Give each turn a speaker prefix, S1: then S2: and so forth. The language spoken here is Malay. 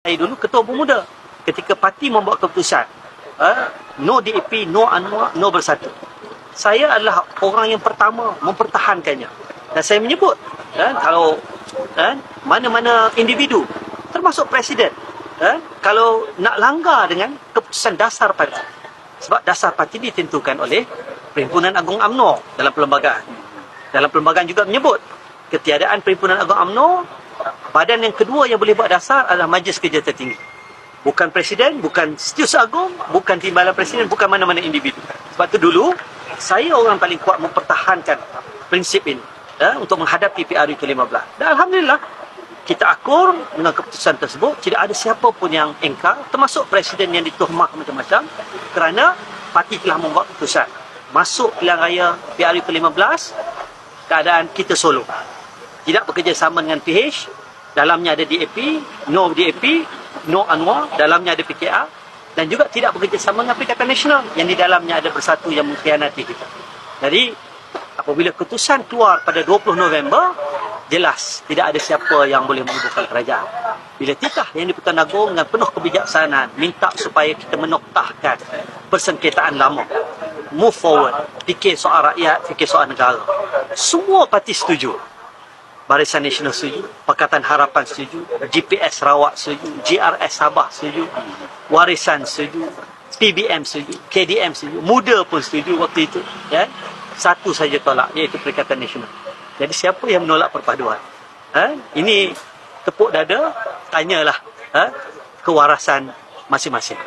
S1: Saya dulu ketua pemuda ketika parti membuat keputusan uh, no DAP, no Anwar, no bersatu. Saya adalah orang yang pertama mempertahankannya. Dan saya menyebut uh, kalau uh, mana-mana individu termasuk presiden uh, kalau nak langgar dengan keputusan dasar parti. Sebab dasar parti ditentukan oleh Perhimpunan Agung UMNO dalam perlembagaan. Dalam perlembagaan juga menyebut ketiadaan Perhimpunan Agung UMNO badan yang kedua yang boleh buat dasar adalah Majlis Kerja Tertinggi. Bukan Presiden, bukan Setiausaha Agung, bukan Timbalan Presiden, bukan mana-mana individu. Sebab tu dulu, saya orang paling kuat mempertahankan prinsip ini ya, untuk menghadapi PRU ke-15. Dan Alhamdulillah, kita akur dengan keputusan tersebut. Tidak ada siapa pun yang engkar, termasuk Presiden yang dituhmah macam-macam kerana parti telah membuat keputusan. Masuk pilihan raya PRU ke-15, keadaan kita solo tidak bekerjasama dengan PH dalamnya ada DAP no DAP no Anwar dalamnya ada PKR dan juga tidak bekerjasama dengan Perikatan Nasional yang di dalamnya ada bersatu yang mengkhianati kita. Jadi apabila keputusan keluar pada 20 November jelas tidak ada siapa yang boleh menguburkan kerajaan. Bila titah yang di-Pertuan Agong dengan penuh kebijaksanaan minta supaya kita menoktahkan persengketaan lama. Move forward fikir soal rakyat fikir soal negara. Semua parti setuju Barisan Nasional setuju, Pakatan Harapan setuju, GPS Rawak setuju, GRS Sabah setuju, Warisan setuju, PBM setuju, KDM setuju, Muda pun setuju waktu itu. Ya? Satu saja tolak, iaitu Perikatan Nasional. Jadi siapa yang menolak perpaduan? Ha? Ini tepuk dada, tanyalah ha? kewarasan masing-masing.